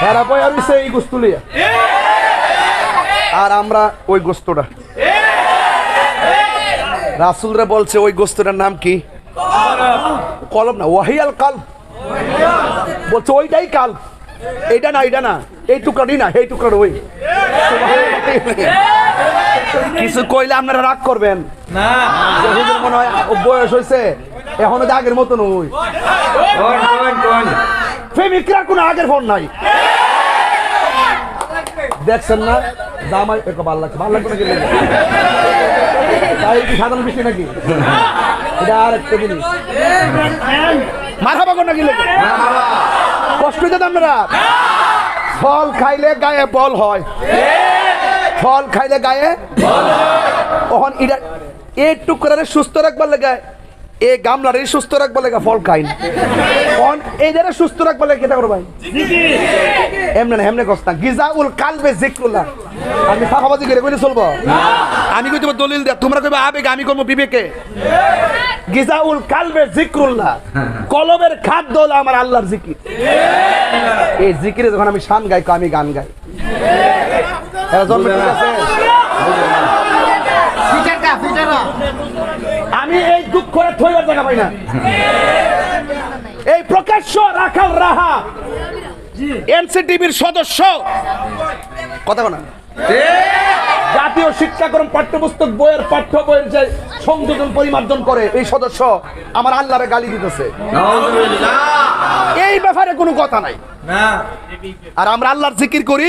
খারাপ হয় আর এই গোস্ত আর আমরা ওই গোস্তটা। রাসুলরা বলছে, ওই গোস্তটার নাম কি? কলম না, ওয়াহিয়াল কাল বলছে, ওইটাই কাল এইটা না এইটা না, এই টুকরাটি না, এই টুকরাটা ওই। কিছু কইলে আপনারা রাগ করবেন। না। হুজুর মনে হয় বয়স হয়েছে এখনও তো আগের কোন কোন প্রেমিকরা কোনো আগের ফোন নাই। দেখছেন না? ভালো লাগছে ভালো লাগবে নাকি তাই কি সাধারণ বিষয় নাকি? এটা আর একটা জিনিস মাথা নাকি? কষ্ট হইতে আপনারা। ফল খাইলে গায়ে বল হয়। ফল খাইলে গায়ে? তখন এটা এই টুকরারে সুস্থ রাখবার লেগে এই গামলারে সুস্থ রাখবার লেগে ফল এই যারা সুস্থ রাখবার লেগে কেটা করবাই এমনে না, এমনে কস্তা গিজা উল কালবে জিক্রুল্লাহ। আমি ফাঁকাবাজি করে কইলে চলবো? আমি কই তোমার দলিল দেয়া? তোমরা কইবা আবেগ আমি করব বিবেকে? গিজা উল কালবে জিক্রুল্লাহ। কলবের খাদ্য হলো আমার আল্লাহর জিকির। এই জিকিরে যখন আমি শান গাই আমি গান গাই? এরা জন্ম ঠিক আছে? আমি এই দুঃখ থইবার জায়গা পাই না। এই প্রকাশ্য রাখাল রাহা। এনসিটিভির সদস্য। কথা না জাতীয় শিক্ষাক্রম পাঠ্যপুস্তক বইয়ের পাঠ্য বইয়ের যে সংযোজন পরিমার্জন করে এই সদস্য আমার আল্লাহরে গালি দিতেছে। এই ব্যাপারে কোনো কথা নাই। আর আমরা আল্লাহর জিকির করি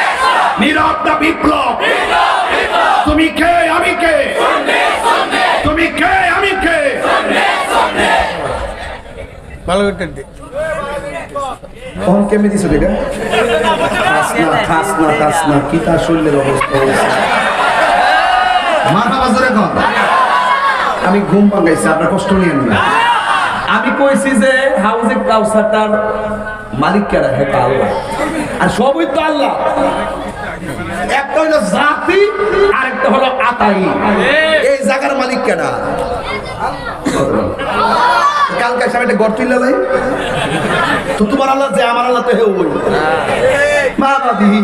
নীরব না বিপ্লব। তুমি কে আমি কে? তুমি কে আমি কে? ভালো কেমনি দিছো খাস না খাস না খাস না কি তার শরীরের অবস্থা হয়েছে মাথা বাজারে কর আমি ঘুম পাঙ্গাইছি আপনার কষ্ট নিয়েন না। আমি কইছি যে হাউজে কাউসারটার মালিক কেডা হে আল্লাহ। আর সবই তো আল্লাহ। হলো জাতি আর একটা হলো আতাই। এই জায়গার মালিক কেডা কালকে সামনে একটা গর্ত তুললে লাই। তো তোমার আল্লাহ যে আমার আল্লাহ তো হে ওই মা বাদি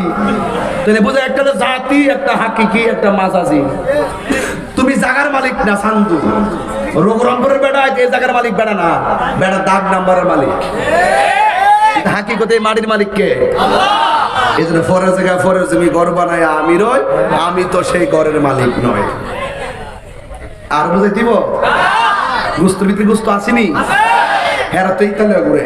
তাহলে বোঝা একটা হলো জাতি একটা হাকিকি একটা মাজাজি। তুমি জাগার মালিক না সান্দু? রোগ রম্বরের বেড়া এই জায়গার মালিক বেড়া না। বেড়া দাগ নাম্বারের মালিক। হাকিকতে মাটির মালিক কে? এই জন্য ফরের জায়গায় ফরের জমি ঘর বানায় আমি রই আমি তো সেই ঘরের মালিক নয় আর বুঝে দিব? গুস্ত ভিতরে গুস্ত আসেনি? হেরাতেই তো ইতালিয়া ঘুরে।